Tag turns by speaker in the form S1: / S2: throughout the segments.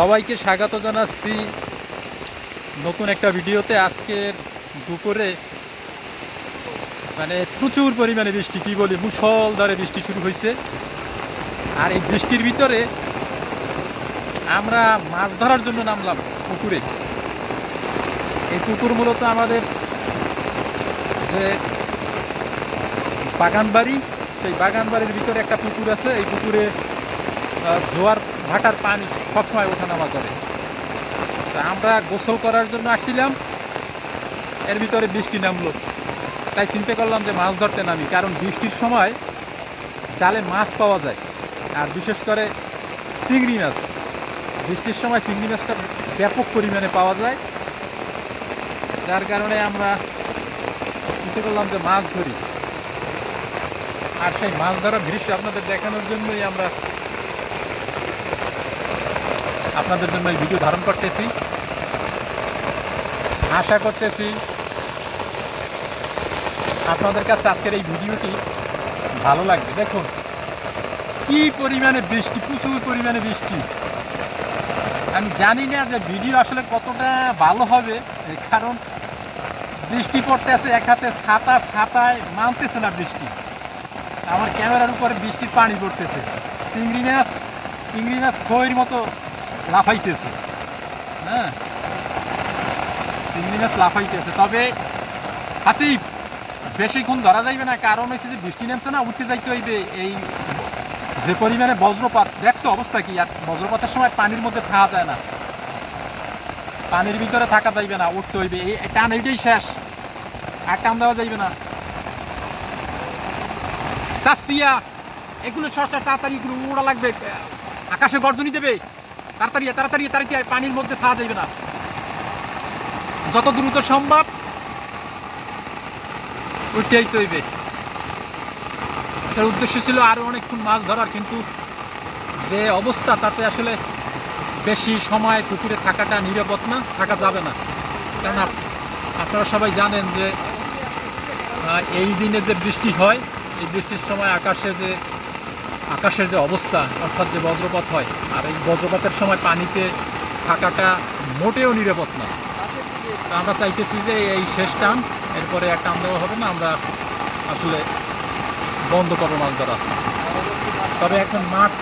S1: সবাইকে স্বাগত জানাচ্ছি নতুন একটা ভিডিওতে আজকের দুপুরে। মানে প্রচুর পরিমাণে বৃষ্টি, কি বলি মুসলধারে বৃষ্টি শুরু হয়েছে। আর এই বৃষ্টির ভিতরে আমরা মাছ ধরার জন্য নামলাম পুকুরে। এই পুকুর মূলত আমাদের যে বাগান বাড়ি সেই বাগান বাড়ির ভিতরে একটা পুকুর আছে। এই পুকুরে জোয়ার ভাটার পানি সবসময় ওঠানামা করে। তা আমরা গোসল করার জন্য আসছিলাম। এর ভিতরে বৃষ্টি নামলো। তাই চিন্তা করলাম যে মাছ ধরতে নামি, কারণ বৃষ্টির সময় জালে মাছ পাওয়া যায়। আর বিশেষ করে চিংড়ি মাছ। বৃষ্টির সময় চিংড়ি মাছটা ব্যাপক পরিমাণে পাওয়া যায়। যার কারণে আমরা চিন্তা করলাম যে মাছ ধরি। আর সেই মাছ ধরার দৃশ্য আপনাদের দেখানোর জন্যই আমরা আপনাদের জন্য এই ভিডিও ধারণ করতেছি। আশা করতেছি আপনাদের কাছে আজকের এই ভিডিওটি ভালো লাগবে। দেখুন, কি পরিমাণে বৃষ্টি, প্রচুর পরিমাণে বৃষ্টি। আমি জানি না যে ভিডিও আসলে কতটা ভালো হবে কারণ বৃষ্টি পড়তেছে, এক হাতে ছাতা, ছাতায় মানতেছে না বৃষ্টি। আমার ক্যামেরার উপরে বৃষ্টির পানি পড়তেছে। চিংড়ি মাছ চিংড়ি মাছ খইয়ের মতো লাফাইতেছে। হ্যাঁ? চিংড়ি মাছ লাফাইতেছে। তবে হাসিফ বেশিক্ষণ ধরা যাইবে না, কারণ হচ্ছে যে বৃষ্টি নামছে না, উঠতে যাইতে হইবে। এই যে পরিমাণে বজ্রপাত, দেখছ অবস্থা কি? আর বজ্রপাতের সময় পানির মধ্যে থাকা যায় না। পানির ভিতরে থাকা যাইবে না, উঠতে হইবে। এই টান এইটাই শেষ। আর টান দেওয়া যাইবে না। তাসপিয়া এগুলো সরষা তাড়াতাড়ি এগুলো উড়া লাগবে। আকাশে গর্জনি দেবে। তাড়াতাড়ি তাড়াতাড়ি তাড়াতাড়ি পানির মধ্যে থাকা না। যত দ্রুত সম্ভব উঠতেই তো হইবে। এটার উদ্দেশ্য ছিল আরও অনেকক্ষণ মাছ ধরার, কিন্তু যে অবস্থা, তাতে আসলে বেশি সময় পুকুরে থাকাটা নিরাপদ না, থাকা যাবে না। আপ- আপনারা সবাই জানেন যে এই দিনে যে বৃষ্টি হয়, এই বৃষ্টির সময় আকাশে যে আকাশের যে অবস্থা, অর্থাৎ যে বজ্রপাত হয়, আর এই বজ্রপাতের সময় পানিতে থাকাটা মোটেও নিরাপদ না। আমরা চাইতেছি যে এই শেষ টান, এরপরে আর টান দেওয়া হবে না, আমরা আসলে বন্ধ করব মাছ ধরা তবে এখন মাছ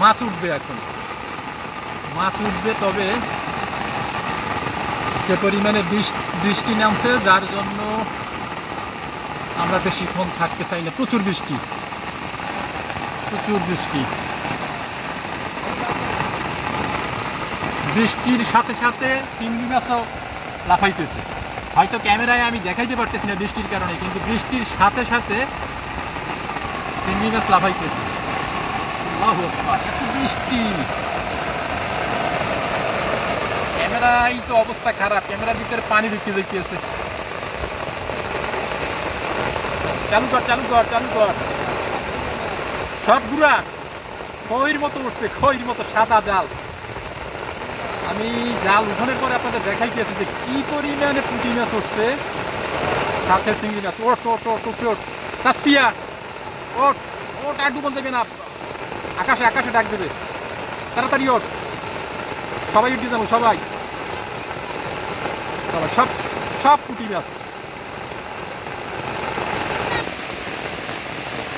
S1: মাছ উঠবে এখন। মাছ উঠবে তবে যে পরিমাণে বৃষ্টি নামছে, যার জন্য আমরা বেশিক্ষণ থাকতে চাই না প্রচুর বৃষ্টি। প্রচুর বৃষ্টি। বৃষ্টির সাথে সাথে চিংড়ি মাছও লাফাইতেছে। হয়তো ক্যামেরায় আমি দেখাইতে পারতেছি না বৃষ্টির কারণে, কিন্তু বৃষ্টির সাথে সাথে চিংড়ি মাছ লাফাইতেছে। বৃষ্টি। ক্যামেরাই তো অবস্থা খারাপ, ক্যামেরার ভিতরে পানি ঢুকে যাইতেছে। চালু কর চালু কর চালু কর। সব গুড়া। খইর মতো উঠছে খইর মতো সাদা জাল আমি জাল উঠানোর পরে আপনাদের দেখাই দেখাইতেছি যে কি পরিমাণে পুঁটি মাছ উঠছে। সাথে চিংড়ি মাছ। ওট ওট ওট ওট ওট তাসপিয়া ওট ওট আর ডুবন দেবে না। আকাশে আকাশে ডাক দেবে। তাড়াতাড়ি ওট সবাই উঠে যাব, সবাই। সবাই, সব সব পুঁটি মাছ।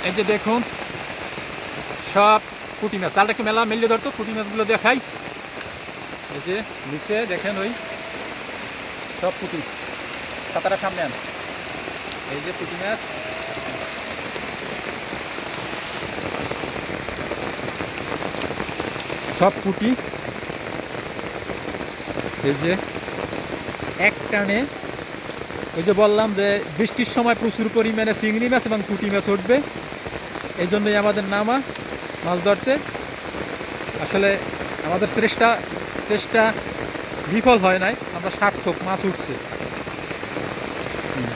S1: এই যে দেখুন সব পুঁটি মাছ। তাহলে একটু মেলা মেলে ধরতো পুঁটি মাছগুলো দেখাই। এই যে নিচে দেখেন ওই সব পুঁটি। সাঁতারা সামনে আন। এই যে পুঁটি মাছ। সব পুঁটি। এই যে এক টানে। ওই যে বললাম যে বৃষ্টির সময় প্রচুর পরিমাণে চিংড়ি মাছ এবং পুঁটি মাছ উঠবে। এই জন্যই আমাদের নামা মাছ ধরতে। আসলে আমাদের চেষ্টা চেষ্টা বিফল হয় নাই, আমরা সার্থক, মাছ উঠছে।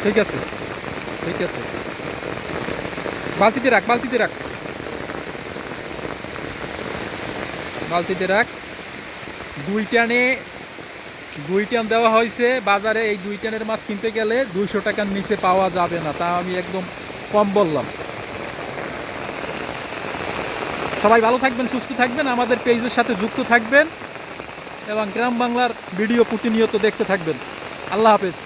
S1: ঠিক আছে ঠিক আছে। বালতিতে রাখ বালতিতে রাখ। বালতিতে রাখ। দুই টানে, দুই টান দেওয়া হয়েছে। বাজারে এই দুই টানের মাছ কিনতে গেলে দুইশো টাকার নিচে পাওয়া যাবে না, তা আমি একদম কম বললাম। সবাই ভালো থাকবেন, সুস্থ থাকবেন, আমাদের পেজের সাথে যুক্ত থাকবেন এবং গ্রাম বাংলার ভিডিও প্রতিনিয়ত দেখতে থাকবেন। আল্লাহ হাফেজ।